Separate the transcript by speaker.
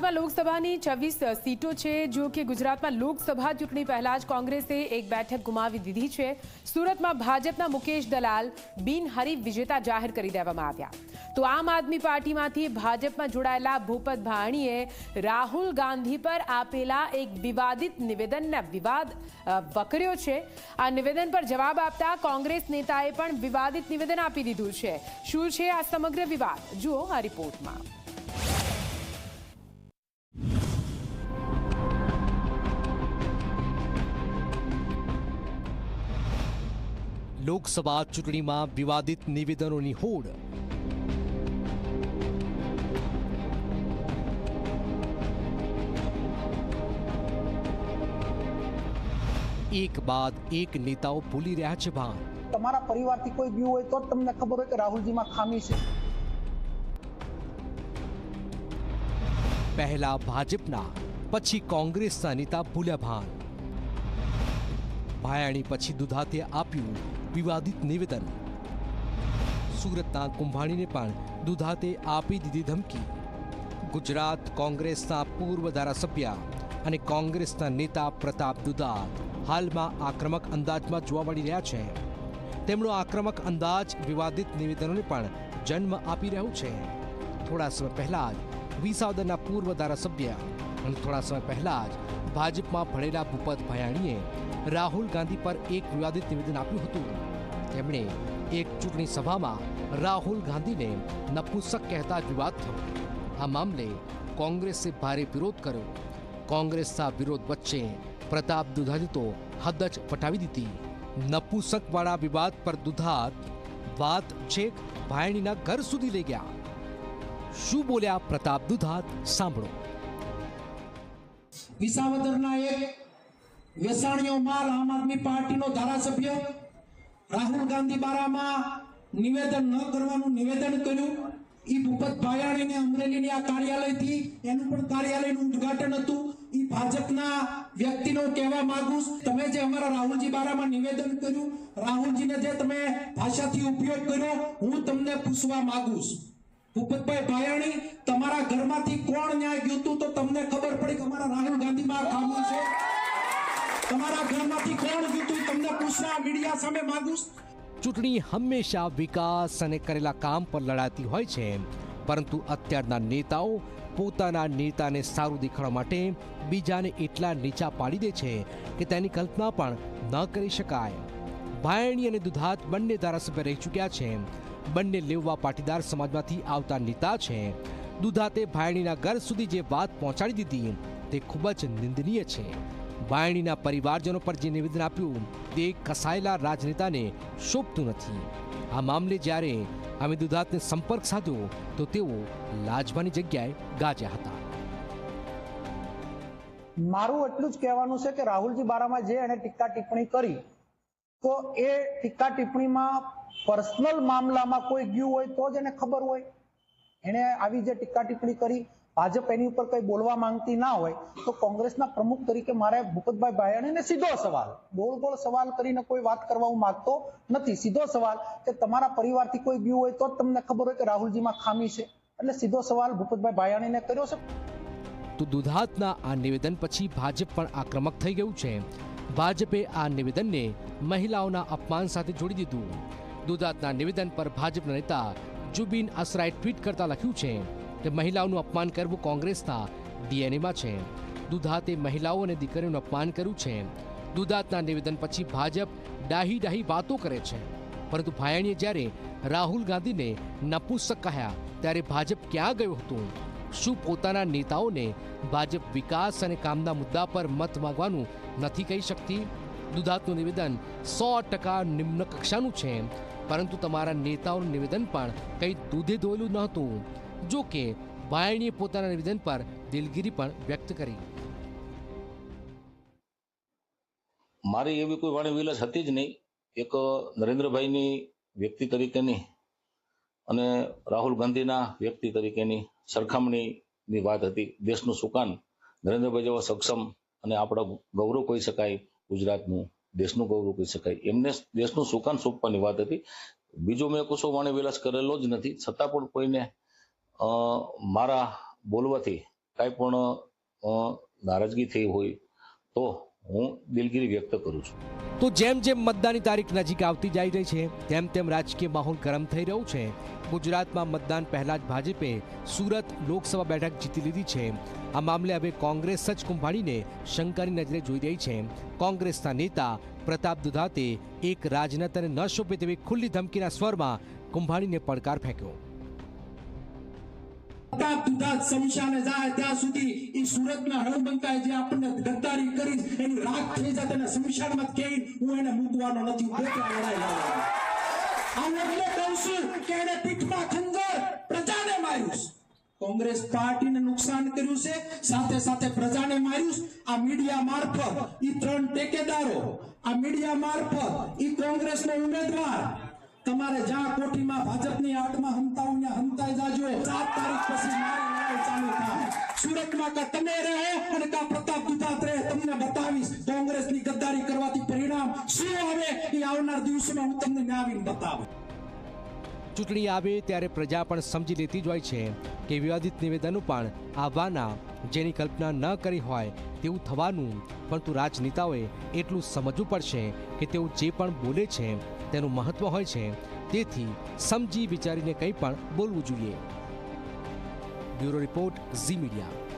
Speaker 1: ગુજરાતમાં લોકસભાની છવ્વીસ સીટો છે. જો કે ગુજરાતમાં લોકસભા ચૂંટણી પહેલા જ કોંગ્રેસે એક બેઠક ગુમાવી દીધી છે. સુરતમાં ભાજપના મુકેશ દલાલ બિનહરીફ વિજેતા જાહેર કરી દેવામાં આવ્યા. તો આમ આદમી પાર્ટીમાંથી ભાજપમાં જોડાયેલા ભૂપત ભાણીએ રાહુલ ગાંધી પર આપેલા એક વિવાદિત નિવેદનના વિવાદ વકર્યો છે. આ નિવેદન પર જવાબ આપતા કોંગ્રેસ નેતાએ પણ વિવાદિત નિવેદન આપી દીધું છે. શું છે આ સમગ્ર વિવાદ? જુઓ આ રિપોર્ટમાં.
Speaker 2: લોકસભા ચૂંટણીમાં વિવાદિત નિવેદનોની હોડ. એક બાદ એક નેતાઓ ભૂલી રહ્યા છે ભાન.
Speaker 3: તમારા પરિવારથી કોઈ ગયું હોય તો તમને ખબર હોય કે રાહુલજીમાં ખામી છે.
Speaker 2: પહેલા ભાજપના પછી કોંગ્રેસના નેતા ભૂલ્યા ભાન. ભાયાણી પછી દુધાતે આપ્યું વિવાદિત નિવેદન. સુરતના કુંભાણીને પણ દુધાતે આપી દીધી ધમકી. ગુજરાત કોંગ્રેસના પૂર્વ ધારાસભ્ય અને કોંગ્રેસના નેતા પ્રતાપ દુધાત હાલમાં આક્રમક અંદાજમાં જોવા મળી રહ્યા છે. તેમનો આક્રમક અંદાજ વિવાદિત નિવેદનોને પણ જન્મ આપી રહ્યું છે. થોડા સમય પહેલા જ વિસાવદરના પૂર્વ ધારાસભ્ય અને થોડા સમય પહેલા જ ભાજપમાં ભળેલા ભૂપત ભયાણીએ રાહુલ ગાંધી પર એક વિવાદિત નિવેદન આપ્યું હતું. તેમણે એક ચૂંટણી સભામાં રાહુલ ગાંધીને નપુંસક કહેતા જ વિવાદ થયો. આ મામલે કોંગ્રેસે ભારે વિરોધ કર્યો. કોંગ્રેસના વિરોધ વચ્ચે પ્રતાપ દુધાતે તો હદ જ પટાવી દીધી. નપુંસકવાળા વિવાદ પર દુધાત વાત છેક ભાયણીના ઘર સુધી લઈ ગયા. શું બોલ્યા પ્રતાપ દુધાત? સાંભળો.
Speaker 3: વિસાવદરના એક વેસાણીઓ આમ આદમી પાર્ટીનો ધારાસભ્ય રાહુલ ગાંધી બારામાં નિવેદન ન કરવાનું નિવેદન કર્યું. એ ભૂપત ભાયાણીને અમરેલીની આ કાર્યાલયથી, એનું પણ કાર્યાલયનું ઉદ્ઘાટન હતું. એ ભાજપના વ્યક્તિનો કહેવા માંગુ તમે જે અમારા રાહુલજી બારામાં નિવેદન કર્યું, રાહુલજીને જે તમે ભાષાથી ઉપયોગ કર્યો, હું તમને પૂછવા માંગુ છું. ભૂપતભાઈ ભાયાણી તમારા ઘરમાંથી કોણ ગયું તમને પૂછવા મીડિયા સામે માંગુ
Speaker 2: ચૂંટણી હંમેશા વિકાસ અને કરેલા કામ પર લડાતી હોય છે. પરંતુ અત્યારના નેતાઓ પોતાના નેતાને સારું દેખાડવા માટે બીજાને એટલા નીચા પાડી દે છે કે તેની કલ્પના પણ ન કરી શકાય. ભાયણી અને દુધાત બંને ધારાસભ્ય રહી ચૂક્યા છે. બંને લેવવા પાટીદાર સમાજમાંથી આવતા નેતા છે. દુધાતે ભાયણીના ઘર સુધી જે વાત પહોંચાડી દીધી તે ખૂબ જ નિંદનીય છે. ભાયણીના પરિવારજનો પર જે નિવેદન આપ્યું, તે કસાયેલા રાજનેતાને શોભતું નથી. આ મામલે જ્યારે અમે દુધાતને સંપર્ક સાધ્યો, તો તેઓ લાજવાની જગ્યાએ ગાજ્યા હતા.
Speaker 3: મારું એટલું જ કહેવાનું છે કે રાહુલજી બારામાં જે એને ટીકા ટિપ્પણી કરી, તો એ ટીકા ટિપ્પણીમાં પર્સનલ મામલામાં કોઈ ગયું હોય તો જ એને ખબર હોય. એને આવી જે ટીકા ટિપ્પણી કરી ભાજપ એની ઉપર કઈ બોલવા માંગતી ના હોય, તો કોંગ્રેસના પ્રમુખ તરીકે મારે ભૂપતભાઈ ભાયાણીને સીધો સવાલ, ગોળ ગોળ સવાલ કરીને કોઈ વાત કરવા હું માંગતો નથી. સીધો સવાલ કે તમારા પરિવારથી કોઈ ગયું હોય તો તમને ખબર હોય કે રાહુલજીમાં ખામી છે. એટલે સીધો સવાલ ભૂપતભાઈ ભાયાણીને કર્યો છે.
Speaker 2: તો દુધાતના આ નિવેદન પછી ભાજપ પણ આક્રમક થઈ ગયું છે. ભાજપે આ નિવેદનને મહિલાઓના અપમાન સાથે જોડી દીધું. દુધાતના નિવેદન પર ભાજપના નેતા જુબિન અસરાએ ટ્વીટ કરતા લખ્યું છે કે મહિલાઓનું અપમાન કરવું કોંગ્રેસના ડીએનએમાં છે. દુધાતે મહિલાઓ અને દીકરીઓનું અપમાન કર્યું છે. દુધાતના નિવેદન પછી ભાજપ ડાહી ડાહી વાતો કરે છે. પરંતુ ભાયાણીએ જ્યારે રાહુલ ગાંધીને નપુંસક કહ્યા, ત્યારે ભાજપ ક્યાં ગયું હતું? શું પોતાના નેતાઓને ભાજપ વિકાસ અને કામના મુદ્દા પર મત માગવાનું નથી કહી શકતી? દુધાતનું નિવેદન સો ટકા નિમ્ન કક્ષાનું છે. પરંતુ તમારા નેતાઓનું નિવેદન પણ કંઈ દૂધે ધોયેલું નહોતું. જો કે ભાયણીએ પોતાના નિવેદન પર દિલગીરી પણ વ્યક્ત કરી.
Speaker 4: મારી એવી કોઈ વાણી વિલાસ હતી જ નહીં. એક નરેન્દ્રભાઈની વ્યક્તિ તરીકેની અને રાહુલ ગાંધીના વ્યક્તિ તરીકેની સરખામણીની વાત હતી. દેશનું સુકાન નરેન્દ્રભાઈ જેવા સક્ષમ અને આપણા ગૌરવ કહી શકાય, ગુજરાતનું દેશનું ગૌરવ કહી શકાય. એમને દેશનું સુકાન સોંપવાની વાત હતી. બીજો મેં કશો વાણી વિલાસ કરેલો જ નથી. છતાં પણ કોઈને મારા બોલવાથી કાંઈ પણ નારાજગી થઈ હોય તો હું દિલગીરી વ્યક્ત કરું છું.
Speaker 2: તો જેમ જેમ મતદાનની તારીખ નજીક આવતી જઈ રહી છે, તેમ તેમ રાજકીય માહોલ ગરમ થઈ રહ્યો છે. ગુજરાતમાં મતદાન પહેલા જ ભાજપે સુરત લોકસભા બેઠક જીતી લીધી છે. આ મામલે હવે કોંગ્રેસ જ કુંભાળીને શંકાની નજરે જોઈ રહી છે. કોંગ્રેસના નેતા પ્રતાપ દુધાતે એક રાજનેતાને ન શોભે તેવી ખુલ્લી ધમકીના સ્વરમાં કુંભાણીને પડકાર ફેંક્યો.
Speaker 3: દુધાત જાય ત્યાં સુધી ઈ સુરતના હળવંકાએ જે આપણને ગદ્દારી કરી એની રાખ થઈ જાય તેને શમશાનમાં કહી હું એને મૂકવાનો નથી, હું પોતે લડાઈ એટલે કહું છું કે એને પીઠમાં ખંજર પ્રજાને માર્યું કોંગ્રેસ પાર્ટીને નુકસાન કર્યું છે, સાથે સાથે પ્રજાને માર્યું. આ મીડિયા મારફત ઈ ત્રણ ટેકેદારો, આ મીડિયા મારફત ઈ કોંગ્રેસનો ઉમેદવાર, તમારે જ્યાં કોઠીમાં ભાજપની આટમાં હંતાવું ત્યાં હંતાઈ જાજો સાત કા તમે રહે અને કા પ્રતાપ દુધાત તમને બતાવીશ. કોંગ્રેસની ગદ્દારી કરવાથી પરિણામ શું આવે એ આવનાર દિવસોમાં હું તમને ન્યાવીને બતાવું.
Speaker 2: ચૂંટણી આવે ત્યારે પ્રજા પણ સમજી લેતી જ હોય છે કે વિવાદિત નિવેદનો પણ આવવાના જેની કલ્પના ન કરી હોય તેવું થવાનું. પરંતુ રાજનેતાઓએ એટલું સમજવું પડશે કે તેઓ જે પણ બોલે છે તેનું મહત્વ હોય છે. તેથી સમજી વિચારીને કંઈ પણ બોલવું જોઈએ. Bureau report Zee media.